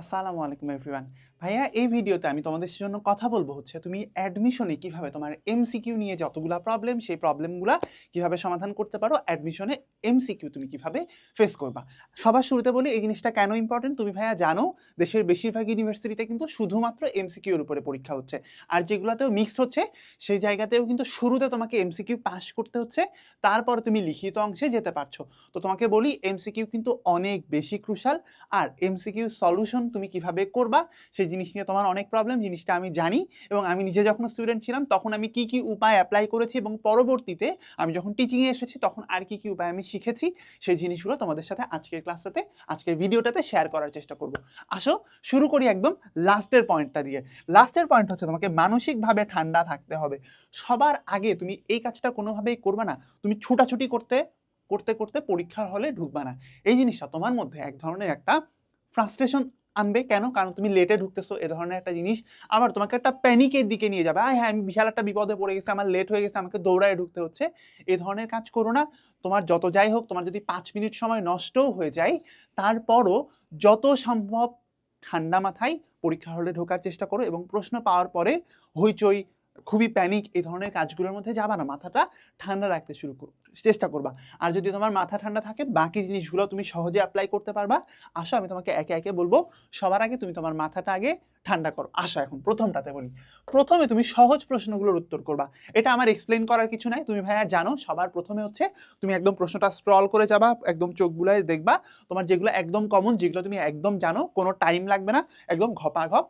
আসসালামু আলাইকুম এভরিওয়ান ভাইয়া, এই ভিডিওতে আমি তোমাদের জন্য কথা বলব হচ্ছে তুমি অ্যাডমিশনে কীভাবে তোমার এমসিকিউ নিয়ে যতগুলা প্রবলেম সেই প্রবলেমগুলো কীভাবে সমাধান করতে পারো অ্যাডমিশনে এমসিকিউ তুমি কীভাবে ফেস করবা। সবার শুরুতে বলি, এই জিনিসটা কেন ইম্পর্টেন্ট তুমি ভাইয়া জানো, দেশের বেশিরভাগ ইউনিভার্সিটিতে কিন্তু শুধুমাত্র এমসিকিউর উপরে পরীক্ষা হচ্ছে। আর যেগুলোতেও মিক্সড হচ্ছে, সেই জায়গাতেও কিন্তু শুরুতে তোমাকে এমসিকিউ পাস করতে হচ্ছে, তারপর তুমি লিখিত অংশে যেতে পারছ। তো তোমাকে বলি এমসিকিউ কিন্তু অনেক বেশি ক্রুশাল আর এমসিকিউ সলিউশন তুমি কীভাবে করবা, সেই জিনিস নিয়ে তোমার অনেক প্রবলেম জিনিসটা আমি জানি এবং আমি নিজে যখন স্টুডেন্ট ছিলাম, তখন আমি কি কি উপায় অ্যাপ্লাই করেছি এবং পরবর্তীতে আমি যখন টিচিংয়ে এসেছি, তখন আর কি কি উপায় আমি শিখেছি, সেই জিনিসগুলো তোমাদের সাথে আজকের ক্লাসটাতে আজকের ভিডিওটাতে শেয়ার করার চেষ্টা করব। আসো, শুরু করি একদম লাস্টের পয়েন্টটা দিয়ে। লাস্টের পয়েন্ট হচ্ছে তোমাকে মানসিকভাবে ঠান্ডা থাকতে হবে। সবার আগে তুমি এই কাজটা কোনোভাবেই করবে না। তুমি ছুটাছুটি করতে করতে করতে পরীক্ষার হলে ঢুকবা না। এই জিনিসটা তোমার মধ্যে এক ধরনের একটা ফ্রাস্ট্রেশন আনবে কেন? কারণ তুমি লেটে ঢুকতেছো, এ ধরনের একটা জিনিস। আবার তোমাকে একটা প্যানিকের দিকে নিয়ে যাবে। আয় হ্যাঁ আমি বিশাল একটা বিপদে পড়ে গেছে, আমার লেট হয়ে গেছে, আমাকে দৌড়ায় ঢুকতে হচ্ছে। এ ধরনের কাজ করো না। তোমার যত যাই হোক, তোমার যদি পাঁচ মিনিট সময় নষ্টও হয়ে যায়, তারপরও যত সম্ভব ঠান্ডা মাথায় পরীক্ষা হলে ঢোকার চেষ্টা করো এবং প্রশ্ন পাওয়ার পরে হইচই খুবই প্যানিক এই ধরনের কাজগুলোর মধ্যে যাবা না। মাথাটা ঠান্ডা রাখতে শুরু করো, চেষ্টা করবা। আর যদি তোমার মাথা ঠান্ডা থাকে, বাকি জিনিসগুলো তুমি সহজে অ্যাপ্লাই করতে পারবা। আসো, আমি তোমাকে একে একে বলব। সবার আগে তুমি তোমার মাথাটা আগে ঠান্ডা করো। আসো এখন, প্রথমটাতে বলি। প্রথমে তুমি সহজ প্রশ্নগুলোর উত্তর করবা। এটা আমার এক্সপ্লেন করার কিছু নাই। তুমি ভাইয়া জানো, সবার প্রথমে হচ্ছে তুমি একদম প্রশ্নটা স্ক্রল করে যাবা, একদম চোখ চোখগুলোয় দেখবা। তোমার যেগুলো একদম কমন যেগুলো তুমি একদম জানো, কোনো টাইম লাগবে না। একদম ঘপা ঘপ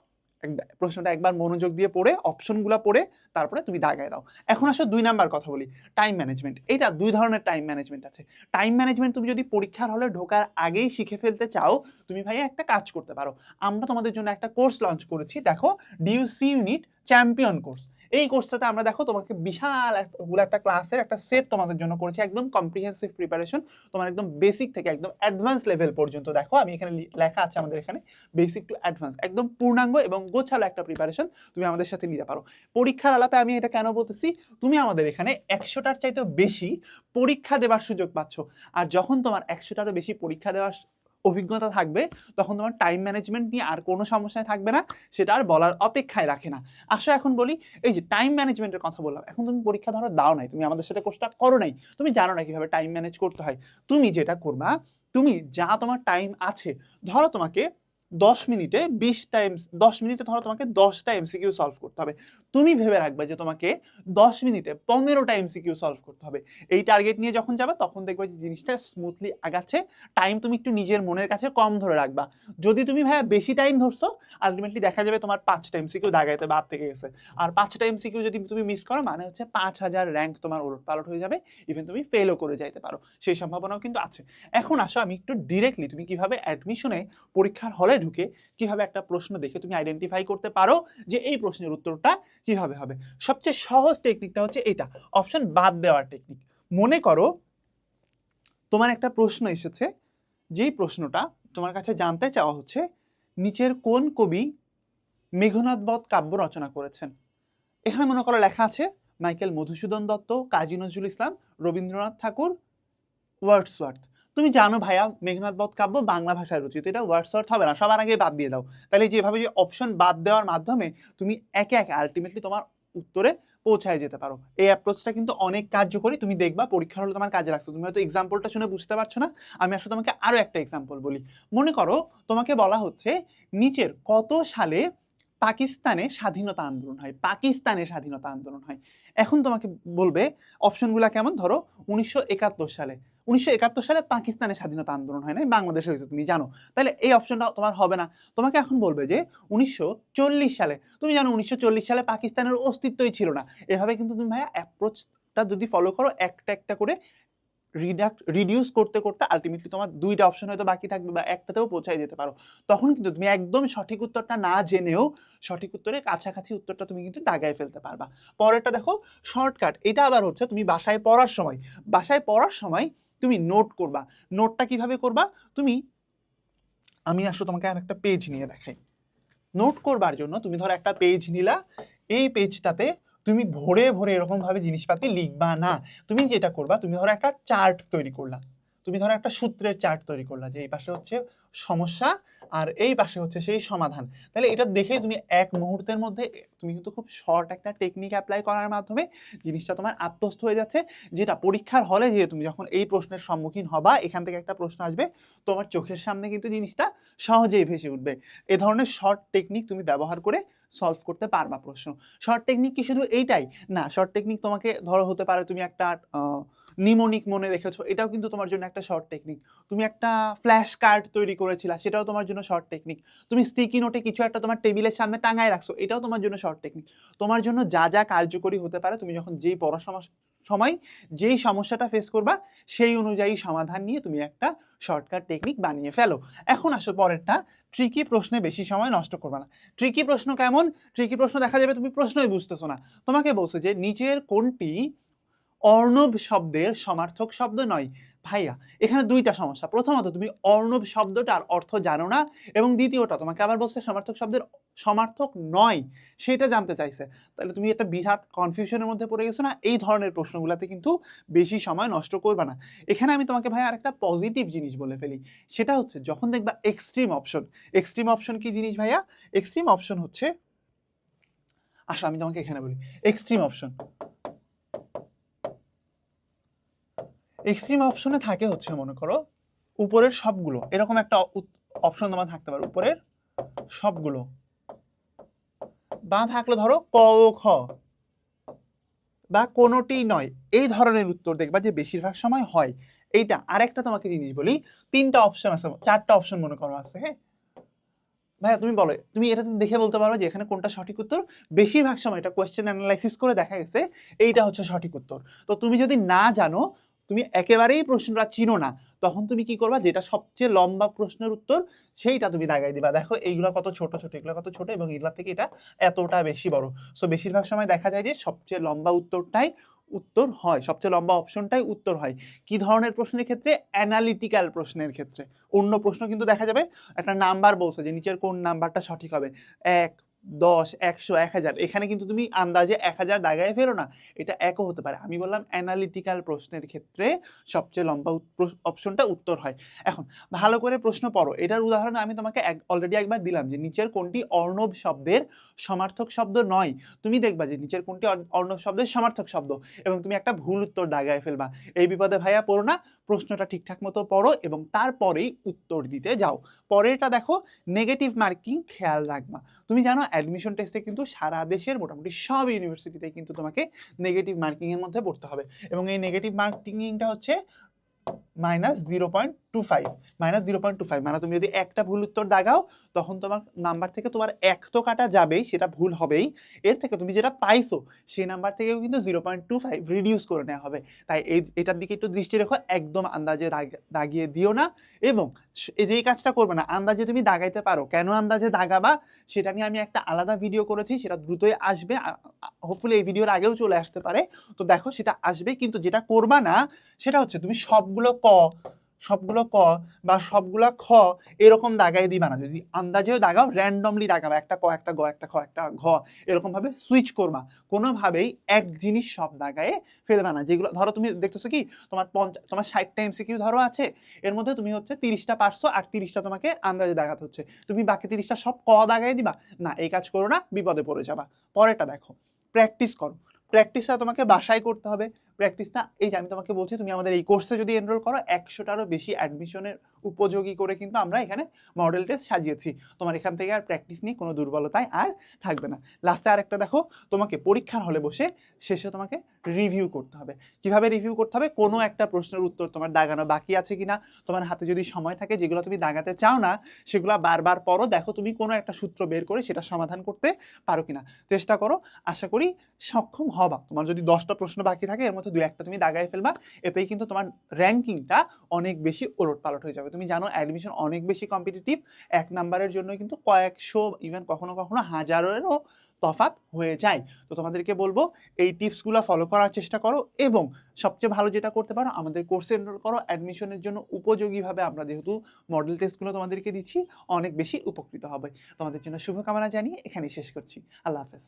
প্রশ্নটা একবার মনোযোগ দিয়ে পড়ে অপশনগুলো পড়ে, তারপরে তুমি দাগায় দাও। এখন আসো দুই নাম্বার কথা বলি টাইম ম্যানেজমেন্ট এটা দুই ধরনের টাইম ম্যানেজমেন্ট আছে। টাইম ম্যানেজমেন্ট তুমি যদি পরীক্ষার হলে ঢোকার আগেই শিখে ফেলতে চাও, তুমি ভাইয়া একটা কাজ করতে পারো। আমরা তোমাদের জন্য একটা কোর্স লঞ্চ করেছি, দেখো ডিউসি ইউনিট চ্যাম্পিয়ন কোর্স এই কোর্সটাতে আমরা দেখো তোমাকে বিশালগুলো একটা ক্লাসের একটা সেট তোমাদের জন্য করেছি, একদম কম্প্রিহেন্সিভ প্রিপারেশন তোমার একদম বেসিক থেকে একদম অ্যাডভান্স লেভেল পর্যন্ত। দেখো, আমি এখানে লেখা আছে আমাদের এখানে বেসিক টু অ্যাডভান্স একদম পূর্ণাঙ্গ এবং গোছালো একটা প্রিপারেশন তুমি আমাদের সাথে নিতে পারো। পরীক্ষার আলাপে আমি এটা কেন বলতেছি? তুমি আমাদের এখানে একশোটার চাইতে বেশি পরীক্ষা দেওয়ার সুযোগ পাচ্ছ। আর যখন তোমার একশোটারও বেশি পরীক্ষা দেওয়ার অভিজ্ঞতা থাকবে, তখন তোমার টাইম ম্যানেজমেন্ট নিয়ে আর কোনো সমস্যায় থাকবে না, সেটা আর বলার অপেক্ষায় রাখে না। আসো এখন বলি, এই যে টাইম ম্যানেজমেন্টের কথা বললাম, এখন তুমি পরীক্ষা ধরো, দাও নাই, তুমি আমাদের সাথে কোর্সটা করো নাই, তুমি জানো না কীভাবে টাইম ম্যানেজ করতে হয়, তুমি যেটা করবা, তুমি যা তোমার টাইম আছে, ধরো তোমাকে দশ মিনিটে বিশ টাইম দশ মিনিটে ধরো তোমাকে দশটা এমসিকিউ সলভ করতে হবে। তুমি ভেবে রাখবে যে তোমাকে দশ মিনিটে পনেরোটা এমসিকিউ সলভ করতে হবে। এই টার্গেট নিয়ে যখন যাবে, তখন দেখবে যে জিনিসটা স্মুথলি আগাচ্ছে। টাইম তুমি একটু নিজের মনের কাছে কম ধরে রাখবা। যদি তুমি ভাইয়া বেশি টাইম ধরছো আলটিমেটলি দেখা যাবে তোমার পাঁচটা এমসিকিউ দাগাইতে বাদ থেকে গেছে। আর পাঁচটা এমসিকিউ যদি তুমি মিস করো মানে হচ্ছে পাঁচ হাজার র্যাঙ্ক তোমার ওলট পালট হয়ে যাবে। ইভেন তুমি ফেলও করে যাইতে পারো। সেই সম্ভাবনাও কিন্তু আছে। এখন আসো, আমি একটু ডিরেক্টলি তুমি কীভাবে অ্যাডমিশনে পরীক্ষার হলে ঢুকে কীভাবে একটা প্রশ্ন দেখে তুমি আইডেন্টিফাই করতে পারো যে এই প্রশ্নের উত্তরটা কীভাবে হবে। সবচেয়ে সহজ টেকনিকটা হচ্ছে এটা। অপশন বাদ দেওয়ার টেকনিক মনে করো তোমার একটা প্রশ্ন এসেছে, যেই প্রশ্নটা তোমার কাছে জানতে চাওয়া হচ্ছে, নিচের কোন কবি মেঘনাদ বধ কাব্য রচনা করেছেন? এখানে মনে করো লেখা আছে, মাইকেল মধুসূদন দত্ত, কাজী নজরুল ইসলাম, রবীন্দ্রনাথ ঠাকুর, ওয়ার্ডসওয়ার্থ। তুমি জানো ভাইয়া, মেঘনাদ বধ কাব্য বাংলা ভাষায় রচিত। এটা ওয়ার্ডসওয়ার্থ হবে না, সবার আগে বাদ দিয়ে দাও। তাহলে যেভাবে যে অপশন বাদ দেওয়ার মাধ্যমে তুমি একে একে আলটিমেটলি তোমার উত্তরে পৌঁছায় যেতে পারো। এই অ্যাপ্রোচটা কিন্তু অনেক কার্যকরী। তুমি দেখবা, পরীক্ষার হলে তোমার কাজে লাগছে। তুমি হয়তো এক্সাম্পলটা শুনে বুঝতে পারছ না। আমি আসলে তোমাকে আরও একটা এক্সাম্পল বলি। মনে করো, তোমাকে বলা হচ্ছে নিচের কত সালে পাকিস্তানে স্বাধীনতা আন্দোলন হয়? পাকিস্তানে স্বাধীনতা আন্দোলন হয়। এখন তোমাকে বলবে অপশনগুলো কেমন? ধরো, উনিশশো একাত্তর সালে। উনিশশো একাত্তর সালে পাকিস্তানের স্বাধীনতা আন্দোলন হয় না বাংলাদেশে হয়েছে, তুমি জানো। তাহলে এই অপশনটা তোমার হবে না। তোমাকে এখন বলবে যে উনিশশো চল্লিশ সালে, তুমি জানো উনিশশো চল্লিশ সালে পাকিস্তানের অস্তিত্বই ছিল না। এভাবে কিন্তু তুমি ভাইয়া অ্যাপ্রোচটা যদি ফলো করো, একটা একটা করে রিডাক্ট রিডিউস করতে করতে আলটিমেটলি তোমার দুইটা অপশন হয়তো বাকি থাকবে বা একটাতেও পৌঁছায় যেতে পারো। তখন কিন্তু তুমি একদম সঠিক উত্তরটা না জেনেও সঠিক উত্তরের কাছাকাছি উত্তরটা তুমি কিন্তু দাগায় ফেলতে পারবা। পরেরটা দেখো শর্টকাট এটা আবার হচ্ছে তুমি বাসায় পড়ার সময়। বাসায় পড়ার সময় তুমি নোট করবা। নোটটা কীভাবে করবা? তুমি, আমি আসলে তোমাকে আর একটা পেজ নিয়ে দেখাই। নোট করবার জন্য তুমি ধরো একটা পেজ নিলা, এই পেজটাতে তুমি ভরে ভরে এরকমভাবে জিনিসপাতি লিখবা না। তুমি যেটা করবা, তুমি ধরো একটা চার্ট তৈরি করলা। তুমি ধরো একটা সূত্রের চার্ট তৈরি করলা যে এই পাশে হচ্ছে সমস্যা আর এই পাশে হচ্ছে সেই সমাধান। তাহলে এটা দেখে তুমি এক মুহূর্তের মধ্যে তুমি কিন্তু খুব শর্ট একটা টেকনিক অ্যাপ্লাই করার মাধ্যমে জিনিসটা তোমার আত্মস্থ হয়ে যাচ্ছে। যেটা পরীক্ষার হলে যে তুমি যখন এই প্রশ্নের সম্মুখীন হবা, এখান থেকে একটা প্রশ্ন আসবে, তোমার চোখের সামনে কিন্তু জিনিসটা সহজেই ভেসে উঠবে। এ ধরনের শর্ট টেকনিক তুমি ব্যবহার করে সলভ করতে পারবা প্রশ্ন। শর্ট টেকনিক কি শুধু এইটাই? না শর্ট টেকনিক তোমাকে ধরো হতে পারে তুমি একটা নিমোনিক মনে রেখেছো, এটাও কিন্তু তোমার জন্য একটা শর্ট টেকনিক তুমি একটা ফ্ল্যাশ কার্ড তৈরি করেছিলা, সেটাও তোমার জন্য শর্ট টেকনিক তুমি স্টিকি নোটে কিছু একটা তোমার টেবিলের সামনে টাঙায় রাখছো, এটাও তোমার জন্য শর্ট টেকনিক তোমার জন্য যা যা কার্যকরী হতে পারে, তুমি যখন যেই পড়াশোনা সময় যেই সমস্যাটা ফেস করবা, সেই অনুযায়ী সমাধান নিয়ে তুমি একটা শর্টকাট টেকনিক বানিয়ে ফেলো। এখন আসো পরেরটা ট্রিকি প্রশ্নে বেশি সময় নষ্ট করবে না। ট্রিকি প্রশ্ন কেমন? ট্রিকি প্রশ্ন দেখা যাবে তুমি প্রশ্নই বুঝতেছো না। তোমাকে বলছে যে, নিচের কোনটি অর্ণব শব্দের সমার্থক শব্দ নয়। ভাইয়া, এখানে দুইটা সমস্যা। প্রথমত, তুমি অর্ণব শব্দটার অর্থ জানো না এবং দ্বিতীয়টা, তোমাকে আবার বলছে সমার্থক শব্দের সমার্থক নয়, সেটা জানতে চাইছে। তাহলে তুমি একটা বিরাট কনফিউশনের মধ্যে পড়ে গেছো না? এই ধরনের প্রশ্নগুলোতে কিন্তু বেশি সময় নষ্ট করবে না। এখানে আমি তোমাকে ভাই আরেকটা পজিটিভ জিনিস বলে ফেলি। সেটা হচ্ছে, যখন দেখবা এক্সট্রিম অপশন এক্সট্রিম অপশন কি জিনিস ভাইয়া? এক্সট্রিম অপশন হচ্ছে, আসো আমি তোমাকে এখানে বলি। এক্সট্রিম অপশন এক্সট্রিম অপশনে থাকে হচ্ছে, মনে করো, উপরের সবগুলো। এরকম একটা অপশন তোমার থাকতে পারে, উপরের সবগুলো। বা থাকলে ধরো, ক ও খ। বা কোনোটি নয়, এই ধরনের উত্তর দেখবা যে বেশিরভাগ সময় হয়। এইটা আরেকটা তোমাকে জিনিস বলি, তিনটা অপশন আছে, চারটা অপশন মনে করো আছে হ্যাঁ? ভাইয়া, তুমি বলো, তুমি এটা তো দেখে বলতে পারো যে এখানে কোনটা সঠিক উত্তর? বেশিরভাগ সময় এটা কোয়েশ্চেন অ্যানালাইসিস করে দেখা গেছে, এইটা হচ্ছে সঠিক উত্তর। তো তুমি যদি না জানো তুমি একেবারেই প্রশ্নটা চিনো না, তখন তুমি কি করবা? যেটা সবচেয়ে লম্বা প্রশ্নের উত্তর, সেইটা তুমি দাগাই দিবা। দেখো, এইগুলো কত ছোট ছোট, এগুলো কত ছোট এবং এগুলা থেকে এটা এতটা বেশি বড়। সো বেশিরভাগ সময় দেখা যায় যে সবচেয়ে লম্বা উত্তরটাই উত্তর হয়, সবচেয়ে লম্বা অপশনটাই উত্তর হয়। কি ধরনের প্রশ্নের ক্ষেত্রে? অ্যানালিটিক্যাল প্রশ্নের ক্ষেত্রে। অন্য প্রশ্ন কিন্তু দেখা যাবে, একটা নাম্বার বলছে যে নিচের কোন নাম্বারটা সঠিক হবে? এক দশ, একশো, এক হাজার। এখানে কিন্তু তুমি আন্দাজে এক হাজার দাগায় ফেরো না। এটা একও হতে পারে। আমি বললাম অ্যানালিটিক্যাল প্রশ্নের ক্ষেত্রে সবচেয়ে লম্বা অপশনটা উত্তর হয়। এখন, ভালো করে প্রশ্ন পড়ো। এটার উদাহরণ আমি তোমাকে এক অলরেডি একবার দিলাম যে নিচের কোনটি অর্ণব শব্দের সমার্থক শব্দ নয়। তুমি দেখবা যে নিচের কোনটি অর্ণব শব্দের সমার্থক শব্দ এবং তুমি একটা ভুল উত্তর দাগায় ফেলবা। এই বিপদে ভাইয়া পড়ো না। প্রশ্নটা ঠিকঠাক মতো পড়ো এবং তারপরেই উত্তর দিতে যাও। পরেরটা দেখো নেগেটিভ মার্কিং খেয়াল রাখবা। তুমি জানো অ্যাডমিশন টেস্টে কিন্তু সারা দেশের মোটামুটি সব ইউনিভার্সিটিতে কিন্তু তোমাকে নেগেটিভ মার্কিংয়ের মধ্যে পড়তে হবে। এবং এই নেগেটিভ মার্কিংটা হচ্ছে minus zero point two five minus zero point two five মানে তুমি যদি একটা ভুল উত্তর দাগাও, তখন তোমার নাম্বার থেকে তোমার এক তো কাটা যাবেই, সেটা ভুল হবেই। এর থেকে তুমি যেটা পাইছো, সেই নাম্বার থেকেও কিন্তু zero point two five reduce করে নেওয়া হবে। তাই এই, এটার দিকে একটু দৃষ্টি রেখো, একদম আন্দাজে দাগিয়ে দিও না। এবং এই যে এই কাজটা করবে না, আন্দাজে তুমি দাগাইতে পারো। কেন আন্দাজে দাগাবা? সেটা নিয়ে আমি একটা আলাদা ভিডিও করেছি, সেটা দ্রুতই আসবে। হোপফুলি এই ভিডিওর আগেও চলে আসতে পারে। তো দেখো সেটা আসবে, কিন্তু যেটা করবা না, সেটা হচ্ছে তুমি সবগুলো ক সবগুলো ক বা সবগুলো খ এরকম দাগাই দিবা না। যদি আন্দাজেও দাগাও র্যান্ডমলি দাগাবা। একটা ক, একটা গ, একটা খ, একটা ঘ, এরকমভাবে সুইচ করবা। কোনোভাবেই এক জিনিস সব দাগায়ে ফেলবা না। যেগুলো, ধরো তুমি দেখতেছো কি, তোমার পঞ্চাশ তোমার ষাটটা এমসিকিউ ধরো আছে, এর মধ্যে তুমি হচ্ছে তিরিশটা পারছ আর তিরিশটা তোমাকে আন্দাজে দাগাতে হচ্ছে। তুমি বাকি তিরিশটা সব ক দাগাই দিবা? না, এই কাজ করো না, বিপদে পড়ে যাবা। পরেরটা দেখো প্র্যাকটিস করো। প্র্যাকটিসটা তোমাকে বাসায় করতে হবে। প্র্যাকটিসটা এই যে আমি তোমাকে বলছি, তুমি আমাদের এই কোর্সে যদি এনরোল করো, একশোটারও বেশি অ্যাডমিশনের উপযোগী করে কিন্তু আমরা এখানে মডেল টেস্ট সাজিয়েছি। তোমার এখান থেকে আর প্র্যাকটিস নিয়ে কোনো দুর্বলতায় আর থাকবে না। লাস্টে আরেকটা দেখো, তোমাকে পরীক্ষার হলে বসে শেষে তোমাকে রিভিউ করতে হবে। কীভাবে রিভিউ করতে হবে? কোনো একটা প্রশ্নের উত্তর তোমার দাগানো বাকি আছে কিনা? তোমার হাতে যদি সময় থাকে, যেগুলো তুমি দাগাতে চাও না, সেগুলো বারবার পরও দেখো তুমি কোনো একটা সূত্র বের করে সেটা সমাধান করতে পারো কিনা। চেষ্টা করো, আশা করি সক্ষম হবা। তোমার যদি দশটা প্রশ্ন বাকি থাকে, এর মধ্যে দু একটা তুমি দাগায় ফেলবা, এতেই কিন্তু তোমার র্যাঙ্কিংটা অনেক বেশি ওলট পালট হয়ে যাবে। তুমি জানো অ্যাডমিশন অনেক বেশি কম্পিটিটিভ এক নাম্বারের জন্য কিন্তু কয়েকশো ইভেন কখনো কখনো হাজারেরও তফাত হয়ে যায়। তো তোমাদেরকে বলব, এই টিপসগুলো ফলো করার চেষ্টা করো এবং সবচেয়ে ভালো যেটা করতে পারো, আমাদের কোর্সে এনরোল করো। অ্যাডমিশনের জন্য উপযোগীভাবে আমরা যেহেতু মডেল টেস্টগুলো তোমাদেরকে দিচ্ছি, অনেক বেশি উপকৃত হবে। তোমাদের জন্য শুভকামনা জানিয়ে এখানেই শেষ করছি। আল্লাহ হাফেজ।